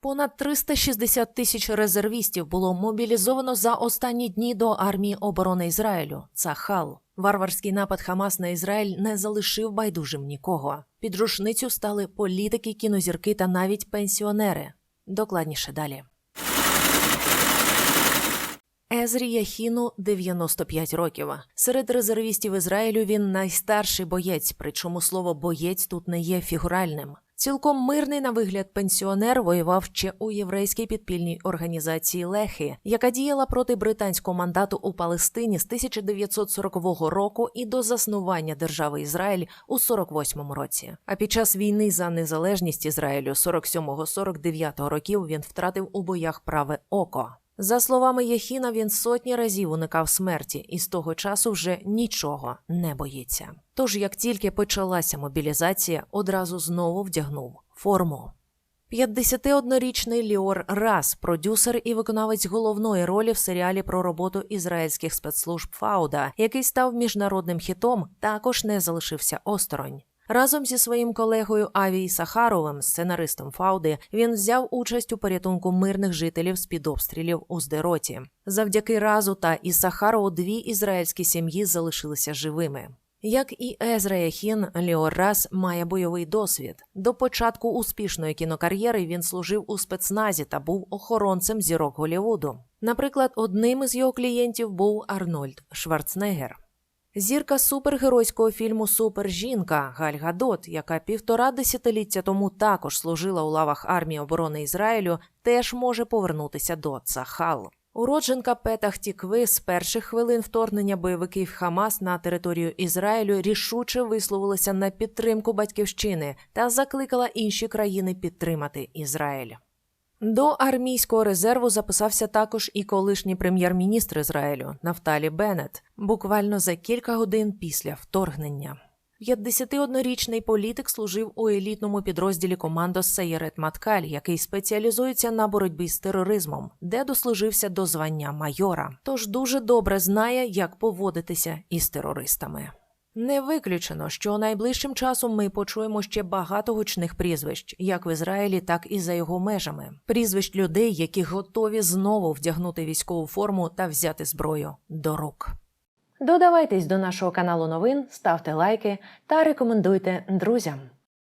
Понад 360 тисяч резервістів було мобілізовано за останні дні до армії оборони Ізраїлю. Цахал. Варварський напад Хамас на Ізраїль не залишив байдужим нікого. Під рушницю стали політики, кінозірки та навіть пенсіонери. Докладніше далі. Езрі Яхіну 95 років. Серед резервістів Ізраїлю він найстарший боєць, причому слово боєць тут не є фігуральним. Цілком мирний на вигляд пенсіонер воював ще у єврейській підпільній організації Лехи, яка діяла проти британського мандату у Палестині з 1940 року і до заснування держави Ізраїль у 48 році. А під час війни за незалежність Ізраїлю 47-49 років він втратив у боях праве око. За словами Яхіна, він сотні разів уникав смерті і з того часу вже нічого не боїться. Тож, як тільки почалася мобілізація, одразу знову вдягнув форму. 51-річний Ліор Рас, продюсер і виконавець головної ролі в серіалі про роботу ізраїльських спецслужб Фауда, який став міжнародним хітом, також не залишився осторонь. Разом зі своїм колегою Авій Сахаровим, сценаристом Фауди, він взяв участь у порятунку мирних жителів з під обстрілів у Здероті. Завдяки разу та Ісахарову дві ізраїльські сім'ї залишилися живими. Як і Езра Яхін, Ліор Рас має бойовий досвід. До початку успішної кінокар'єри він служив у спецназі та був охоронцем зірок Голлівуду. Наприклад, одним із його клієнтів був Арнольд Шварценеггер. Зірка супергеройського фільму Супержінка Галь Гадот, яка півтора десятиліття тому також служила у лавах армії оборони Ізраїлю, теж може повернутися до Цахал. Уродженка Петах Тікви з перших хвилин вторгнення бойовиків Хамас на територію Ізраїлю рішуче висловилася на підтримку батьківщини та закликала інші країни підтримати Ізраїль. До армійського резерву записався також і колишній прем'єр-міністр Ізраїлю Нафталі Беннет, буквально за кілька годин після вторгнення. 51-річний політик служив у елітному підрозділі командо Сейерет Маткаль, який спеціалізується на боротьбі з тероризмом, де дослужився до звання майора. Тож дуже добре знає, як поводитися із терористами. Не виключено, що найближчим часом ми почуємо ще багато гучних прізвищ, як в Ізраїлі, так і за його межами. Прізвищ людей, які готові знову вдягнути військову форму та взяти зброю до рук. Додавайтесь до нашого каналу новин, ставте лайки та рекомендуйте друзям.